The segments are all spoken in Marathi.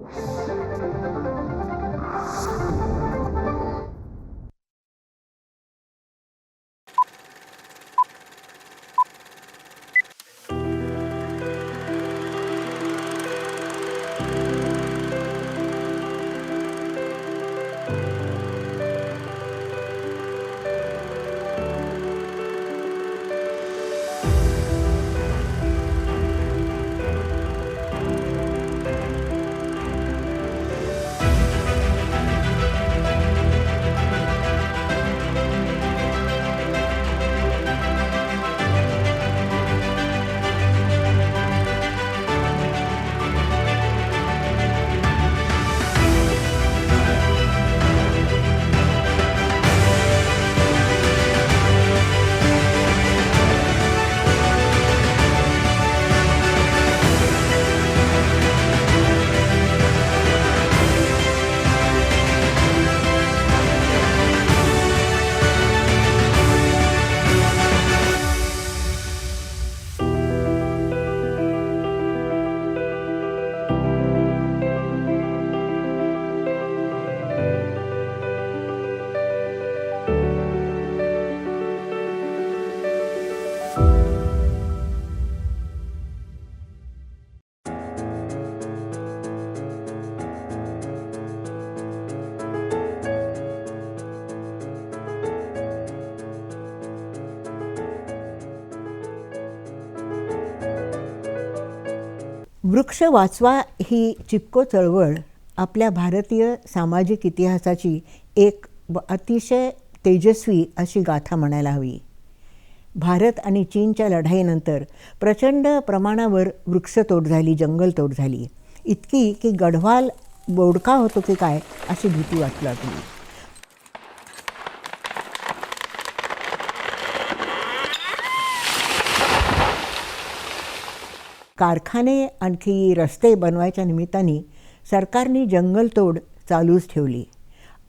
Thank you. वृक्ष वाचवा ही चिपको चळवळ आपल्या भारतीय सामाजिक इतिहासाची एक अतिशय तेजस्वी अशी गाथा म्हणायला हवी. भारत आणि चीनच्या लढाईनंतर प्रचंड प्रमाणावर वृक्षतोड झाली जंगलतोड झाली. इतकी की गढवाल बोडका होतो की काय अशी भीती वाटू लागली. कारखाने आणखी रस्ते बनवायच्या निमित्ताने सरकारने जंगलतोड चालूच ठेवली.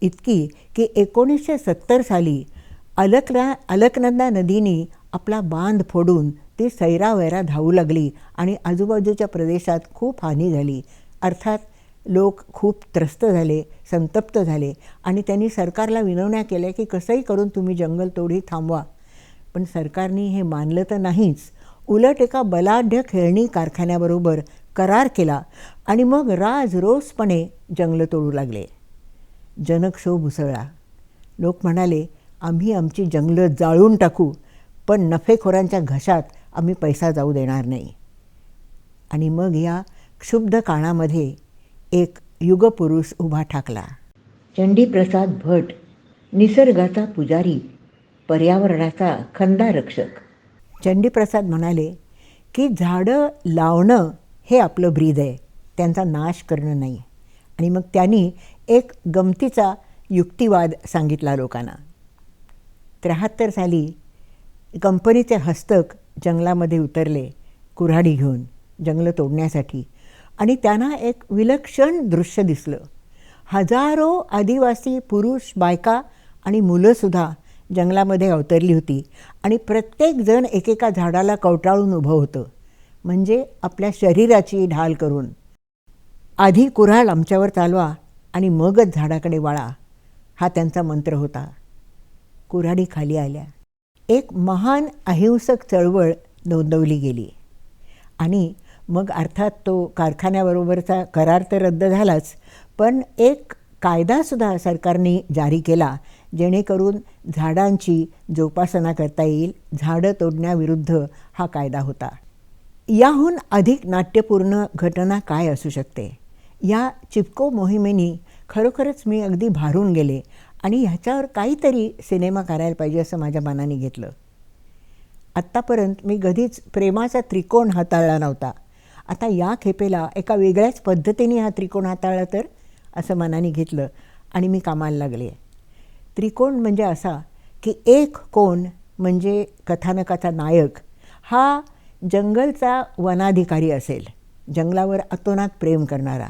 इतकी की एकोणीसशे सत्तर साली अलकना अलकनंदा नदीने आपला बांध फोडून ती सैरावैरा धावू लागली आणि आजूबाजूच्या प्रदेशात खूप हानी झाली. अर्थात लोक खूप त्रस्त झाले संतप्त झाले आणि त्यांनी सरकारला विनवण्या केल्या की कसंही करून तुम्ही जंगलतोड ही थांबवा. पण सरकारने हे मानलं तर नाहीच. उलट एका बलाढ्य खेळणी कारखान्याबरोबर करार केला आणि मग राजरोसपणे जंगलं तोडू लागले. जनक्षोभ उसळला. लोक म्हणाले आम्ही आमची जंगलं जाळून टाकू पण नफेखोरांच्या घशात आम्ही पैसा जाऊ देणार नाही. आणि मग या क्षुब्ध काळामध्ये एक युगपुरुष उभा ठाकला. चंडीप्रसाद भट निसर्गाचा पुजारी पर्यावरणाचा खंदा रक्षक चंडीप्रसाद म्हणाले की झाडं लावणं हे आपलं ब्रीद आहे. त्यांचा नाश करणं नाही. आणि मग त्यांनी एक गमतीचा युक्तिवाद सांगितला लोकांना. त्र्याहत्तर साली कंपनीचे हस्तक जंगलामध्ये उतरले कुऱ्हाडी घेऊन जंगलं तोडण्यासाठी. आणि त्यांना एक विलक्षण दृश्य दिसलं. हजारो आदिवासी पुरुष बायका आणि मुलंसुद्धा जंगलामध्ये अवतरली होती आणि प्रत्येकजण एकेका झाडाला कवटाळून उभं होतं म्हणजे आपल्या शरीराची ढाल करून. आधी कुऱ्हाड आमच्यावर चालवा आणि मगच झाडाकडे वाळा हा त्यांचा मंत्र होता. कुऱ्हाडी खाली आल्या. एक महान अहिंसक चळवळ नोंदवली गेली. आणि मग अर्थात तो कारखान्याबरोबरचा करार तर रद्द झालाच पण एक कायदासुद्धा सरकारने जारी केला जेणेकरून झाडांची जोपासना करता येईल. झाडं तोडण्याविरुद्ध हा कायदा होता. याहून अधिक नाट्यपूर्ण घटना काय असू शकते? या चिपको मोहिमेनी खरोखरच मी अगदी भारून गेले आणि ह्याच्यावर काहीतरी सिनेमा करायला पाहिजे असं माझ्या मनाने घेतलं. आत्तापर्यंत मी कधीच प्रेमाचा त्रिकोण हाताळला नव्हता. आता या खेपेला एका वेगळ्याच पद्धतीने हा त्रिकोण हाताळला तर? असं मनाने घेतलं आणि मी कामाला लागले. त्रिकोण म्हणजे असा की एक कोण म्हणजे कथानकाचा नायक हा जंगलचा वनाधिकारी असेल जंगलावर अतोनात प्रेम करणारा.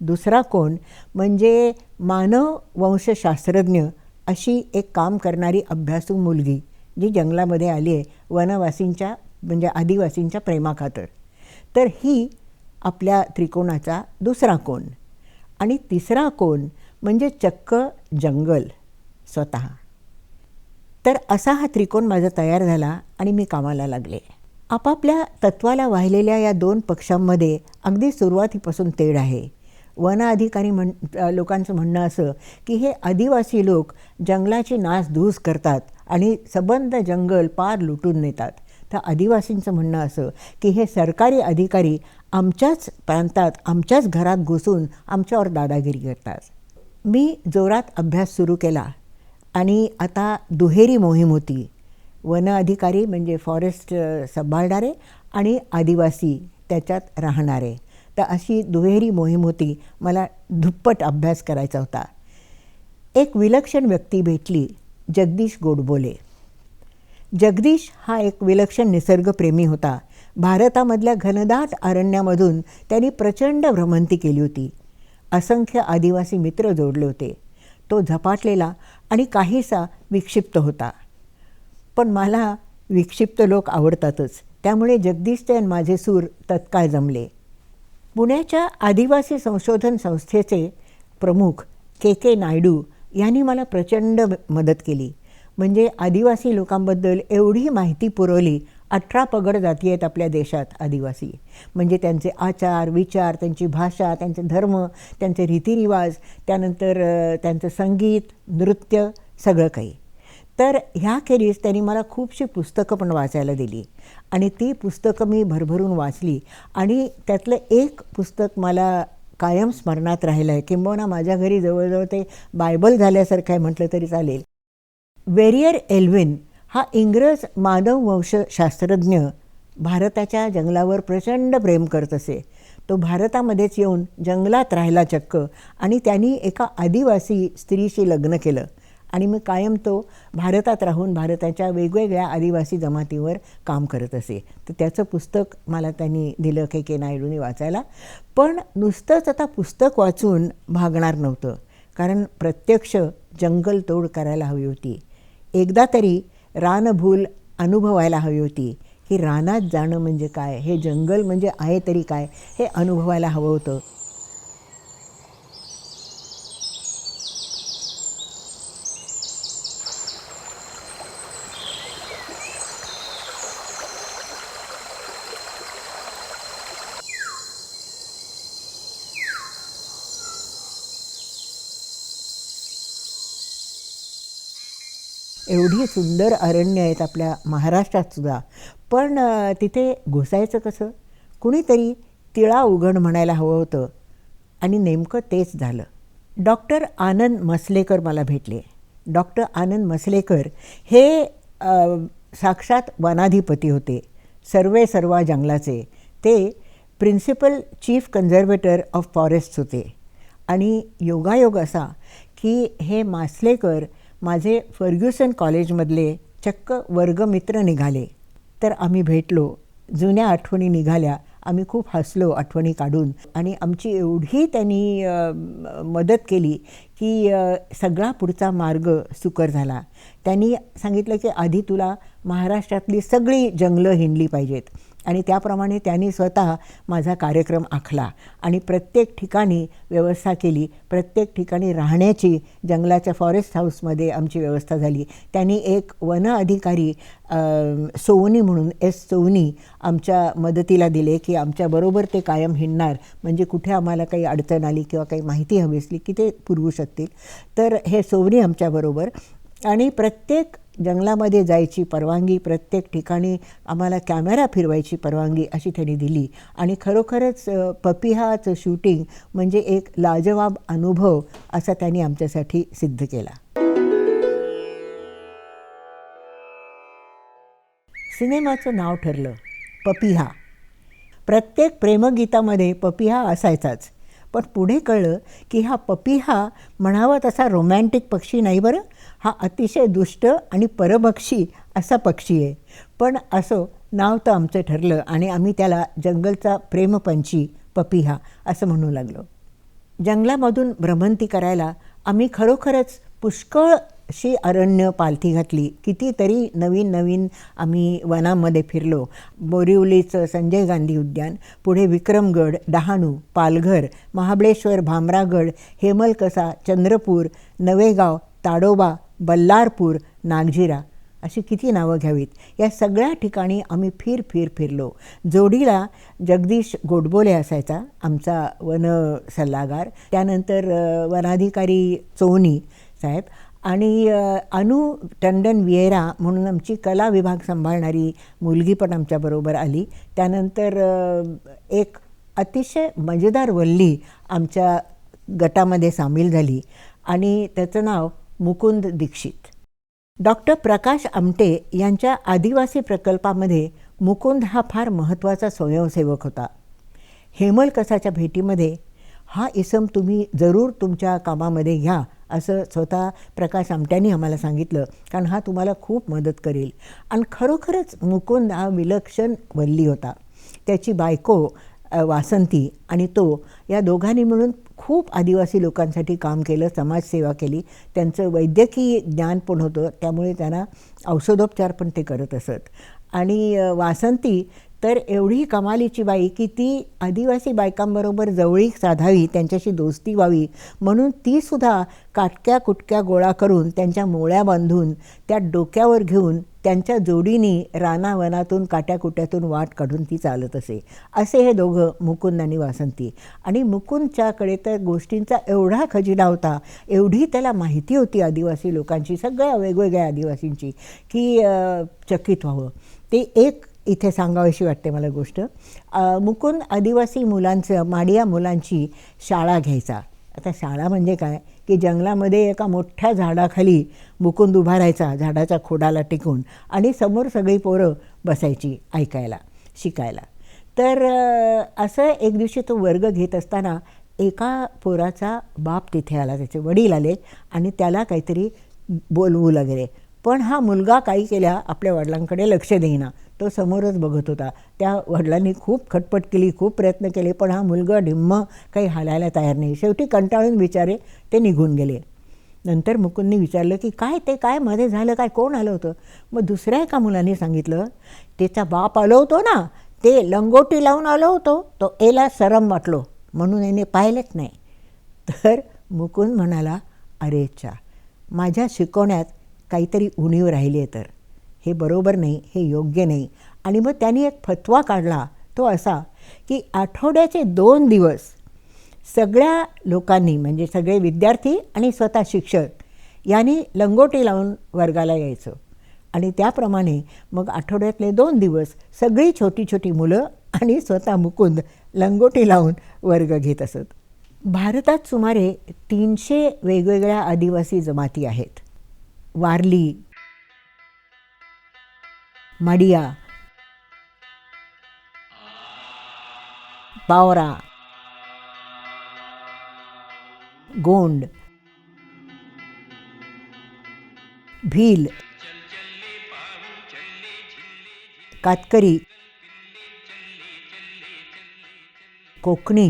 दुसरा कोण म्हणजे मानव वंशशास्त्रज्ञ अशी एक काम करणारी अभ्यासू मुलगी जी जंगलामध्ये आली आहे वनवासींच्या म्हणजे आदिवासींच्या प्रेमाखातर. तर ही आपल्या त्रिकोणाचा दुसरा कोण. आणि तिसरा कोण म्हणजे चक्क जंगल. स्वतः. तर असा हा त्रिकोण माझा तयार झाला आणि मी कामाला लागले. आपापल्या तत्वाला वाहिलेल्या या दोन पक्षांमध्ये अगदी सुरुवातीपासून तेढ आहे. वन अधिकारी म्हण लोकांचं म्हणणं असं की हे आदिवासी लोक जंगलाची नासधूस करतात आणि सबंध जंगल पार लुटून नेतात. तर आदिवासींचं म्हणणं असं की हे सरकारी अधिकारी आमच्याच प्रांतात आमच्याच घरात घुसून आमच्यावर दादागिरी करतात. मी जोरात अभ्यास सुरू केला. आणि आता दुहेरी मोहीम होती. वन अधिकारी म्हणजे फॉरेस्ट सांभाळणारे आणि आदिवासी त्याच्यात राहणारे. तर अशी दुहेरी मोहीम होती. मला दुप्पट अभ्यास करायचा होता. एक विलक्षण व्यक्ती भेटली जगदीश गोडबोले. जगदीश हा एक विलक्षण निसर्गप्रेमी होता. भारतामधल्या घनदाट अरण्यामधून त्यांनी प्रचंड भ्रमंती केली होती. असंख्य आदिवासी मित्र जोडले होते. तो झपाटलेला आणि काहीसा विक्षिप्त होता. पण मला विक्षिप्त लोक आवडतातच. त्यामुळे जगदीशचे आणि माझे सूर तत्काळ जमले. पुण्याच्या आदिवासी संशोधन संस्थेचे प्रमुख के के नायडू यांनी मला प्रचंड मदत केली. म्हणजे आदिवासी लोकांबद्दल एवढी माहिती पुरवली अठरा पगड जाती आहेत आपल्या देशात आदिवासी. म्हणजे त्यांचे आचार विचार त्यांची भाषा त्यांचे धर्म त्यांचे रीतिरिवाज त्यानंतर त्यांचं संगीत नृत्य सगळं काही. तर ह्याखेरीज त्यांनी मला खूपशी पुस्तकं पण वाचायला दिली. आणि ती पुस्तकं मी भरभरून वाचली. आणि त्यातलं एक पुस्तक मला कायम स्मरणात राहिलं आहे किंबहुना माझ्या घरी जवळजवळ ते बायबल झाल्यासारखं आहे म्हटलं तरी चालेल. वेरियर एल्विन हा इंग्रज मानववंशशास्त्रज्ञ भारताच्या जंगलावर प्रचंड प्रेम करत असे. तो भारतामध्येच येऊन जंगलात राहिला चक्क आणि त्यांनी एका आदिवासी स्त्रीशी लग्न केलं आणि मी कायम तो भारतात राहून भारताच्या वेगवेगळ्या आदिवासी जमातीवर काम करत असे. तर त्याचं पुस्तक मला त्यांनी दिलं के के नायडूने वाचायला. पण नुसतंच आता पुस्तक वाचून भागणार नव्हतं. कारण प्रत्यक्ष जंगलतोड करायला हवी होती. एकदा तरी रानभूल अनुभवायला हवी होती. की रानात जाणं म्हणजे काय? हे जंगल म्हणजे आहे तरी काय? हे अनुभवायला हवं होतं. एवढी सुंदर अरण्य आहेत आपल्या महाराष्ट्रात सुद्धा. पण तिथे घुसायचं कसं? कुणीतरी तिळा उघड म्हणायला हवं होतं आणि नेमकं तेच झालं. डॉक्टर आनंद मसलेकर मला भेटले. डॉक्टर आनंद मसलेकर हे साक्षात वनाधिपती होते. सर्वे सर्वा जंगलाचे. ते principal chief conservator of forest होते. आणि योगायोग असा की हे मासलेकर माझे फर्ग्युसन कॉलेजमधले चक्क वर्गमित्र निघाले. तर आम्ही भेटलो. जुन्या आठवणी निघाल्या. आम्ही खूप हसलो आठवणी काढून. आणि आमची एवढी त्यांनी मदत केली की सगळा पुढचा मार्ग सुकर झाला. त्यांनी सांगितलं की आधी तुला महाराष्ट्रातली सगळी जंगलं हिंडली पाहिजेत. आणि त्याप्रमाणे त्यांनी स्वतः माझा कार्यक्रम आखला. आणि प्रत्येक ठिकाणी व्यवस्था केली. प्रत्येक ठिकाणी राहण्याची जंगलाच्या फॉरेस्ट हाऊसमध्ये आमची व्यवस्था झाली. त्यांनी एक वन अधिकारी सोवनी म्हणून एस सोवनी आमच्या मदतीला दिले की आमच्याबरोबर ते कायम हिंडणार. म्हणजे कुठे आम्हाला काही अडचण आली किंवा काही माहिती हवी असली की ते पुरवू शकतील. तर हे सोवनी आमच्याबरोबर आणि प्रत्येक जंगलामध्ये जायची परवानगी प्रत्येक ठिकाणी आम्हाला कॅमेरा फिरवायची परवानगी अशी त्यांनी दिली. आणि खरोखरच पपिहाचं शूटिंग म्हणजे एक लाजवाब अनुभव असा त्यांनी आमच्यासाठी सिद्ध केला. सिनेमाचं नाव ठरलं पपिहा. प्रत्येक प्रेमगीतामध्ये पपिहा असायचाच. पण पुढे कळलं की हा पपिहा म्हणावा तसा रोमॅन्टिक पक्षी नाही बरं. हा अतिशय दुष्ट आणि परभक्षी असा पक्षी आहे. पण असो नाव तर आमचं ठरलं आणि आम्ही त्याला जंगलचा प्रेमपंची पपिहा असं म्हणू लागलो. जंगलामधून भ्रमंती करायला आम्ही खरोखरच पुष्कळ अशी अरण्य पालथी घातली. कितीतरी नवीन नवीन आम्ही वनामध्ये फिरलो. बोरिवलीचं संजय गांधी उद्यान पुढे विक्रमगड डहाणू पालघर महाबळेश्वर भामरागड हेमलकसा चंद्रपूर नवेगाव ताडोबा बल्लारपूर नागझिरा अशी किती नावं घ्यावीत. या सगळ्या ठिकाणी आम्ही फिर फिर फिरलो. जोडीला जगदीश गोडबोले असायचा आमचा वन सल्लागार त्यानंतर वनाधिकारी चोनी साहेब. आणि अनु टंडन विएरा म्हणून आमची कला विभाग सांभाळणारी मुलगी पण आमच्याबरोबर आली. त्यानंतर एक अतिशय मजेदार वल्ली आमच्या गटामध्ये सामील झाली आणि त्याचं नाव मुकुंद दीक्षित. डॉक्टर प्रकाश आमटे यांच्या आदिवासी प्रकल्पामध्ये मुकुंद हा फार महत्त्वाचा स्वयंसेवक होता. हेमलकसाच्या भेटीमध्ये हा इसम तुम्ही जरूर तुमच्या कामामध्ये घ्या असं स्वतः प्रकाश आमट्यांनी आम्हाला सांगितलं. कारण हा तुम्हाला खूप मदत करेल. आणि खरोखरच मुकुंद हा विलक्षण वल्ली होता. त्याची बायको वासंती आणि तो या दोघांनी मिळून खूप आदिवासी लोकांसाठी काम केलं समाजसेवा केली. त्यांचं वैद्यकीय ज्ञान पण होतं. त्यामुळे त्यांना औषधोपचार पण ते करत असत. आणि वासंती तर एवढी कमालीची बाई की ती आदिवासी बायकांबरोबर जवळीक साधावी त्यांच्याशी दोस्ती व्हावी म्हणून तीसुद्धा काटक्या कुटक्या गोळा करून त्यांच्या मोळ्या बांधून त्या डोक्यावर घेऊन त्यांच्या जोडीनी रानावनातून काट्याकुट्यातून वाट काढून ती चालत असे. असे हे दोघं मुकुंद आणि वासंती. आणि मुकुंदच्याकडे तर गोष्टींचा एवढा खजिना होता एवढी त्याला माहिती होती आदिवासी लोकांची सगळ्या वेगवेगळ्या आदिवासींची की चकित व्हावं. ते एक इथे सांगावीशी वाटते मला गोष्ट. मुकुंद आदिवासी मुलांचं माडिया मुलांची शाळा घ्यायचा. आता शाळा म्हणजे काय? की जंगलामध्ये एका मोठ्या झाडाखाली मुकुंद उभा राहायचा झाडाच्या खोडाला टिकून आणि समोर सगळी पोरं बसायची ऐकायला शिकायला. तर असं एक दिवशी तो वर्ग घेत असताना एका पोराचा बाप तिथे आला त्याचे वडील आले आणि त्याला काहीतरी बोलवू लागले. पण हा मुलगा काही केल्या आपल्या वडिलांकडे लक्ष देईना. तो समोरच बघत होता. त्या वडिलांनी खूप खटपट केली खूप प्रयत्न केले पण हा मुलगा ढिम्म काही हालायला तयार नाही. शेवटी कंटाळून विचारे ते निघून गेले. नंतर मुकुंदनी विचारलं की काय ते? काय मध्ये झालं? काय? कोण आलं होतं? मग दुसऱ्या एका मुलाने सांगितलं त्याचा बाप आलो होतो ना ते लंगोटी लावून आलो होतो. तो एला सरम वाटलो म्हणून याने पाहिलंच नाही. तर मुकुंद म्हणाला अरे माझ्या शिकवण्यात काहीतरी उणीव राहिली आहे तर. हे बरोबर नाही हे योग्य नाही. आणि मग त्यांनी एक फतवा काढला तो असा की आठवड्याचे दोन दिवस सगळ्या लोकांनी म्हणजे सगळे विद्यार्थी आणि स्वतः शिक्षक यांनी लंगोटी लावून वर्गाला यायचं. आणि त्याप्रमाणे मग आठवड्यातले दोन दिवस सगळी छोटी छोटी मुलं आणि स्वतः मुकुंद लंगोटी लावून वर्ग घेत असत. भारतात सुमारे तीनशे वेगवेगळ्या आदिवासी जमाती आहेत. वारली मडिया पावरा गोंड भील कातकरी कोकणी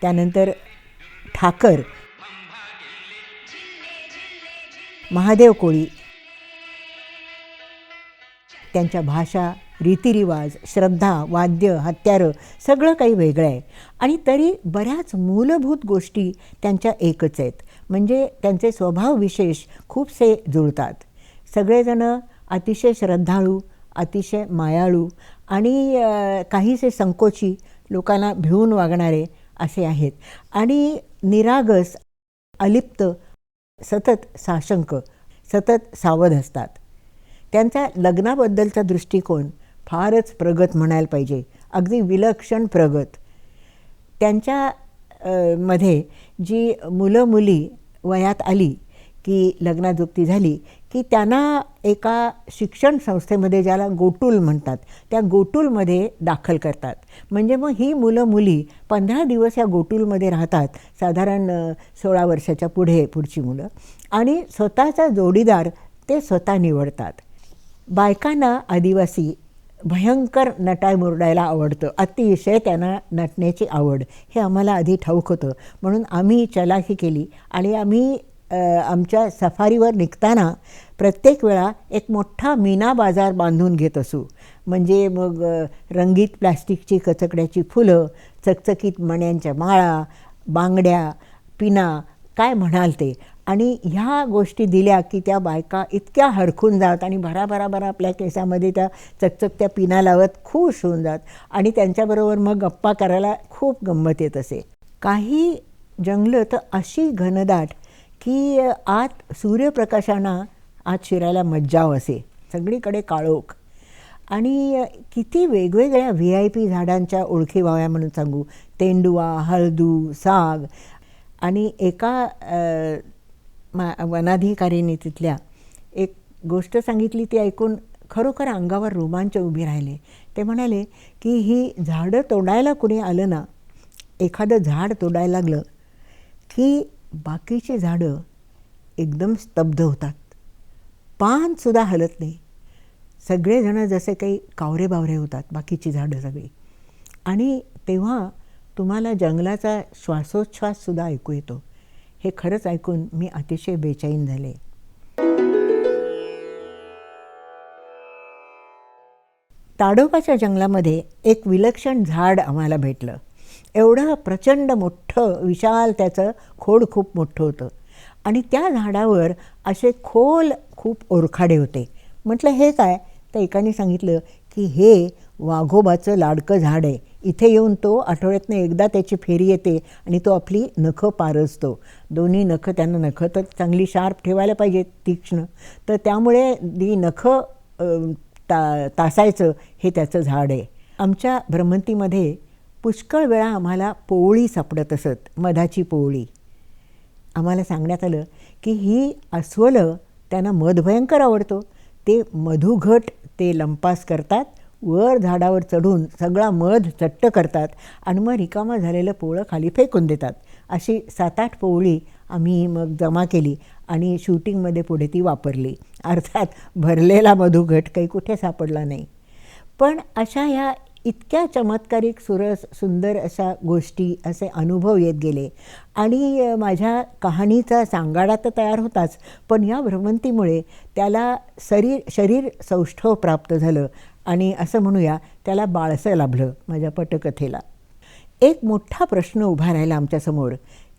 त्यानंतर ठाकर महादेव कोळी त्यांच्या भाषा रीतिरिवाज श्रद्धा वाद्य हत्यारं सगळं काही वेगळं आहे. आणि तरी बऱ्याच मूलभूत गोष्टी त्यांच्या एकच आहेत. म्हणजे त्यांचे स्वभाव विशेष खूपसे जुळतात. सगळेजणं अतिशय श्रद्धाळू अतिशय मायाळू आणि काहीसे संकोची लोकांना भिवून वागणारे असे आहेत. आणि निरागस अलिप्त सतत साशंक सतत सावध असतात. त्यांचा लग्नाबद्दलचा दृष्टिकोन फारच प्रगत म्हणायला पाहिजे. अगदी विलक्षण प्रगत. त्यांच्या मध्ये जी मुलं मुली वयात आली की लग्नाजुक्ती झाली की त्यांना एका शिक्षण संस्थेमध्ये ज्याला गोटूल म्हणतात त्या गोटूलमध्ये दाखल करतात. म्हणजे मग ही मुलं मुली पंधरा दिवस या गोटूलमध्ये राहतात साधारण सोळा वर्षाच्या पुढे पुढची मुलं. आणि स्वतःचा जोडीदार ते स्वतः निवडतात. बायकांना आदिवासी भयंकर नटाय मुरडायला आवडतं. अतिशय त्यांना नटण्याची आवड. हे आम्हाला आधी ठाऊक होतं. म्हणून आम्ही चलाखी केली आणि आम्ही आमच्या सफारीवर निघताना प्रत्येक वेळा एक मोठा मीना बाजार बांधून घेत असू. म्हणजे मग रंगीत प्लास्टिकची कचकड्याची फुलं चकचकीत मण्यांच्या माळा बांगड्या पिना काय म्हणाल ते. आणि ह्या गोष्टी दिल्या की त्या बायका इतक्या हरखून जात आणि भराभराभरा आपल्या केसामध्ये त्या चकचकत्या पिना लावत खुश होऊन जात. आणि त्यांच्याबरोबर मग गप्पा करायला खूप गंमत येत असे. काही जंगलं तर अशी घनदाट की आत सूर्यप्रकाशांना आत शिरायला मज्जाव असे. सगळीकडे काळोख. आणि किती वेगवेगळ्या व्ही आय पी झाडांच्या ओळखी व्हाव्या म्हणून सांगू. तेंडुआ हळदू साग. आणि एका मा वनाधिकारीने तिथल्या एक गोष्ट सांगितली ती ऐकून खरोखर अंगावर रोमांच उभी राहिले. ते म्हणाले की ही झाडं तोडायला कुणी आलं ना एखादं झाड तोडायला लागलं की बाकीची झाडं एकदम स्तब्ध होतात. पानसुद्धा हलत नाही. सगळेजणं जसे काही कावरे बावरे होतात बाकीची झाडं सगळी. आणि तेव्हा तुम्हाला जंगलाचा श्वासोच्छ्वाससुद्धा ऐकू येतो. हे खरंच ऐकून मी अतिशय बेचाईन झाले. ताडोबाच्या जंगलामध्ये एक विलक्षण झाड आम्हाला भेटलं. एवढं प्रचंड मोठं विशाल त्याचं खोड खूप मोठं होतं. आणि त्या झाडावर असे खोल खूप ओरखाडे होते. म्हटलं हे काय? तर एकाने सांगितलं की हे वाघोबाचं लाडकं झाड आहे. इथे येऊन तो आठवड्यातनं एकदा त्याची फेरी येते आणि तो आपली नखं पारसतो. दोन्ही नखं त्यांना नखं तर चांगली शार्प ठेवायला पाहिजे तीक्ष्ण. तर त्यामुळे ती नखं ता तासायचं हे त्याचं झाड आहे. आमच्या भ्रमंतीमध्ये पुष्कळ वेळा आम्हाला पोवळी सापडत असत मधाची पोवळी. आम्हाला सांगण्यात आलं की ही अस्वलं त्यांना मध भयंकर आवडतो. ते मधुघट ते लंपास करतात वर झाडावर चढून सगळा मध चट्ट करतात आणि मग रिकामा झालेलं पोळं खाली फेकून देतात. अशी सात आठ पोवळी आम्ही मग जमा केली आणि शूटिंगमध्ये पुढे ती वापरली. अर्थात भरलेला मधुघट काही कुठे सापडला नाही. पण अशा ह्या इतक्या चमत्कारिक सुरस सुंदर अशा गोष्टी असे अनुभव येत गेले. आणि माझ्या कहाणीचा सांगाडा तर तयार होताच पण या भ्रमंतीमुळे त्याला शरीर शरीर सौष्ठव प्राप्त झालं आणि असं म्हणूया त्याला बाळसं लाभलं माझ्या पटकथेला. एक मोठा प्रश्न उभा राहिला आमच्यासमोर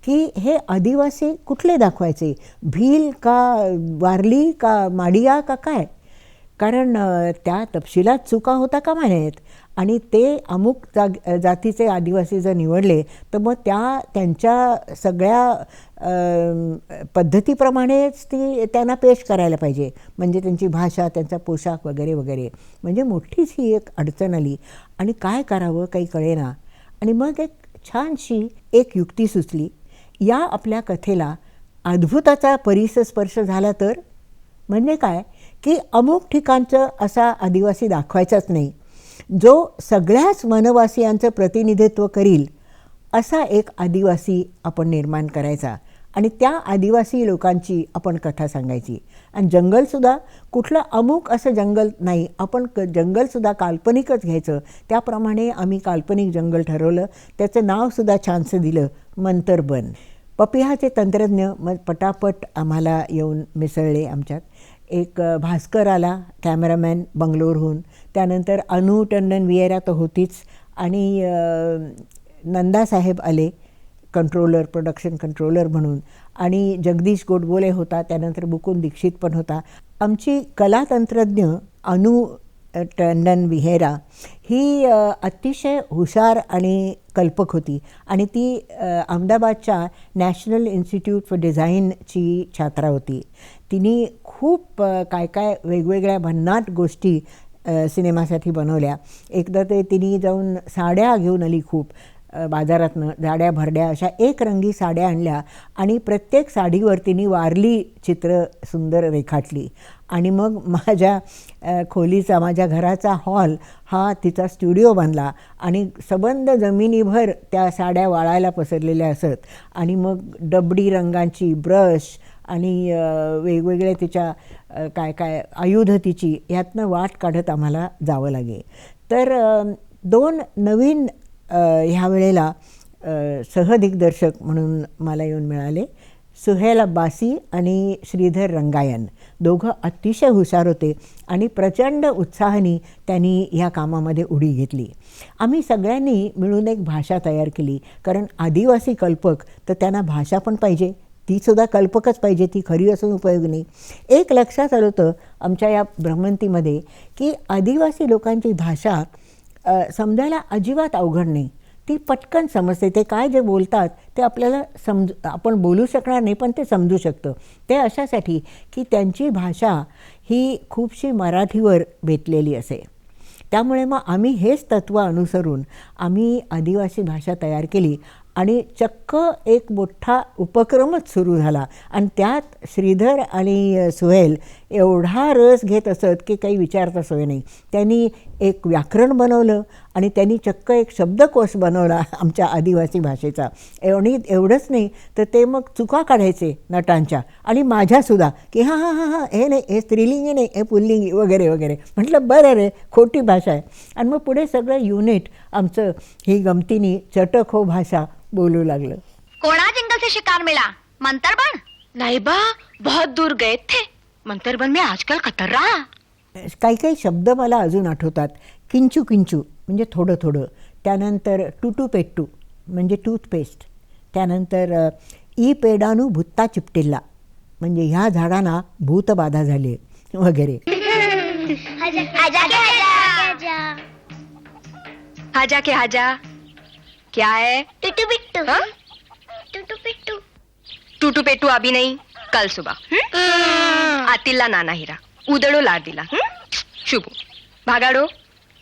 की हे आदिवासी कुठले दाखवायचे? भील का वारली का माडिया का काय? कारण त्या तपशिलात चुका होता कामा नयेत आणि ते अमुक जाग जातीचे आदिवासी जर निवडले तर मग त्या त्यांच्या सगळ्या पद्धतीप्रमाणेच ती त्यांना पेश करायला पाहिजे. म्हणजे त्यांची भाषा त्यांचा पोशाख वगैरे वगैरे. म्हणजे मोठीच ही एक अडचण आली. आणि काय करावं काही कळेना. आणि मग एक छानशी एक युक्ती सुचली. या आपल्या कथेला अद्भुताचा परिसस्पर्श झाला तर? म्हणजे काय? की अमुक ठिकाणचं असा आदिवासी दाखवायचाच नाही. जो सगळ्याच वनवासियांचं प्रतिनिधित्व करील असा एक आदिवासी आपण निर्माण करायचा. आणि त्या आदिवासी लोकांची आपण कथा सांगायची. आणि जंगलसुद्धा कुठलं अमुक असं जंगल नाही आपण क जंगलसुद्धा काल्पनिकच घ्यायचं. त्याप्रमाणे आम्ही काल्पनिक जंगल ठरवलं. त्याचं नावसुद्धा छानसं दिलं मंतरबन पपिहाचे तंत्रज्ञ मग पटापट आम्हाला येऊन मिसळले आमच्यात. एक भास्कर आला कॅमेरामॅन बंगलोरहून. त्यानंतर अनु टंडन विएरा तर होतीच. आणि नंदासाहेब आले कंट्रोलर प्रोडक्शन कंट्रोलर म्हणून. आणि जगदीश गोडबोले होता त्यानंतर मुकुंद दीक्षित पण होता. आमची कलातंत्रज्ञ अनु टंडन विहेरा ही अतिशय हुशार आणि कल्पक होती. आणि ती अहमदाबादच्या नॅशनल इन्स्टिट्यूट फॉर डिझाईनची छात्रा होती. तिने खूप काय काय वेगवेगळ्या भन्नाट गोष्टी सिनेमासाठी बनवल्या. एकदा ते तिने जाऊन साड्या घेऊन आली खूप बाजारातनं जाड्या भरड्या अशा एक रंगी साड्या आणल्या आणि प्रत्येक साडीवर तिने वारली चित्र सुंदर रेखाटली. आणि मग माझ्या खोलीचा माझ्या घराचा हॉल हा तिचा स्टुडिओ बांधला आणि सबंध जमिनीभर त्या साड्या वाळायला पसरलेल्या असत. आणि मग डबडी रंगांची ब्रश आणि वेगवेगळ्या तिच्या काय काय आयुध तिची ह्यातनं वाट काढत आम्हाला जावं लागे तर दोन नवीन ह्या वेळेला सहदिग्दर्शक म्हणून मला येऊन मिळाले सुहेल अब्बासी आणि श्रीधर रंगायन. दोघं अतिशय हुशार होते आणि प्रचंड उत्साहाने त्यांनी ह्या कामामध्ये उडी घेतली. आम्ही सगळ्यांनी मिळून एक भाषा तयार केली कारण आदिवासी कल्पक तर त्यांना भाषा पण पाहिजे. तीसुद्धा कल्पकच पाहिजे ती खरी असून उपयोग नाही. एक लक्षात आलं होतं आमच्या या भ्रमंतीमध्ये की आदिवासी लोकांची भाषा समजायला अजिबात अवघड नाही. ती पटकन समजते. ते काय जे बोलतात ते आपल्याला समज आपण बोलू शकणार नाही पण ते समजू शकतं. ते अशासाठी की त्यांची भाषा ही खूपशी मराठीवर बेतलेली असे. त्यामुळे मग आम्ही हेच तत्त्व अनुसरून आम्ही आदिवासी भाषा तयार केली. आणि चक्क एक मोठा उपक्रमच सुरू झाला. आणि त्यात श्रीधर आणि सुहेल एवढा रस घेत असत की काही विचारता सोय नाही. त्यांनी एक व्याकरण बनवलं आणि त्यांनी चक्क एक शब्दकोश बनवला आमच्या आदिवासी भाषेचा. एवढी एवढंच नाही तर ते मग चुका काढायचे नटांच्या. आणि माझ्यासुद्धा की हां हां हां हां हे नाही हे स्त्रीलिंगी नाही हे पुल्लिंगी वगैरे वगैरे. म्हटलं बरं रे खोटी भाषा आहे. आणि मग पुढे सगळं युनिट आमचं ही गमतीनी चटक हो भाषा बोलू लागलं. कोणा जंगल से शिकार मिला? मंतरबन नहीं बा बहुत दूर गए थे. मंतरबन में आजकल खतर। रहा काही काही शब्द मला अजून आठवतात. किंचू किंचू म्हणजे थोडं थोडं. त्यानंतर टुटू पेट्टू म्हणजे टूथपेस्ट. त्यानंतर ई पेडानू भुत्ता चिपटिल्ला म्हणजे ह्या झाडांना भूतबाधा झाली वगैरे. हाजा के हाजा. क्या है? टुटू पिट्टू. हाँ? टुटू पिट्टू. टूटू पेटू अभी नहीं। कल सुबह. हम्म? आतिल्ला नाना हिरा. उदडो लाडिला हम्म? शुभू. भागाडो.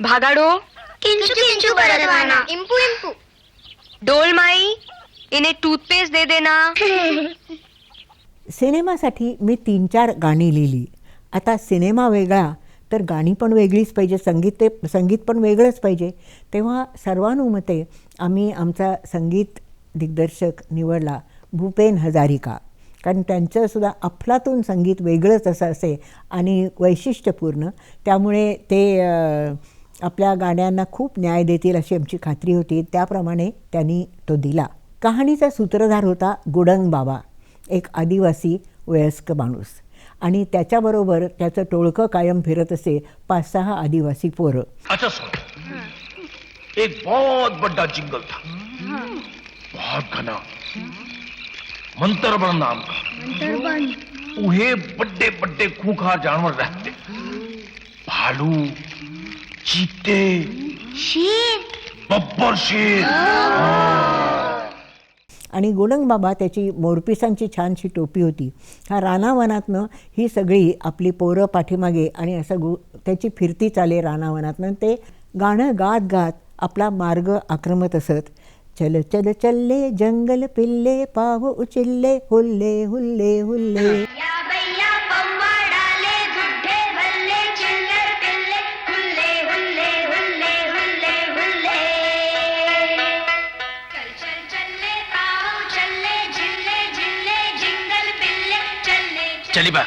भागाडो. किंचू किंचू बरदवाना. इंपू इंपू. डोल माई इन्हें टूथपेस्ट दे देना. सिनेमासाठी मी तीन चार गाणी लिहिली. आता सिनेमा वेगळा तर गाणी पण वेगळीच पाहिजे संगीत ते संगीत पण वेगळंच पाहिजे. तेव्हा सर्वानुमते आम्ही आमचा संगीत दिग्दर्शक निवडला भूपेन हजारिका. कारण त्यांचंसुद्धा अफलातून संगीत वेगळंच असं असे आणि वैशिष्ट्यपूर्ण. त्यामुळे ते आपल्या गाण्यांना खूप न्याय देतील अशी आमची खात्री होती. त्याप्रमाणे त्यांनी तो दिला. कहाणीचा सूत्रधार होता गुडंग बाबा एक आदिवासी वयस्क माणूस. आणि त्याच्याबरोबर त्याचं टोळकं कायम फिरत असे पाच सहा आदिवासी पोरं. अच्छा एक बहुत बड़ा जंगल था. बहुत घना. मंतरबन नाम का। उहे बड़े बड़े खूंखार जानवर रहते। भालू चीते शेर। बब्बर शेर। आणि गुडंग बाबा त्याची मोरपिसांची छानशी टोपी होती. ह्या रानावनातनं ही सगळी आपली पोरं पाठीमागे आणि असं गु त्याची फिरती चाले रानावनातनं. ते गाणं गात गात आपला मार्ग आक्रमत असत. चल चल चल्ले जंगल पिल्ले पाव उचिल्ले हुल्ले हुल्ले हुल्ले. या भैया पौवा डाले गुड्ढे भल्ले चिल्लर पिल्ले हुल्ले हुल्ले हुल्ले हुल्ले हुल्ले. चल चल चल्ले पाओ चल्ले झिल्ले झिल्ले जिंगल पिल्ले चल्ले चली बा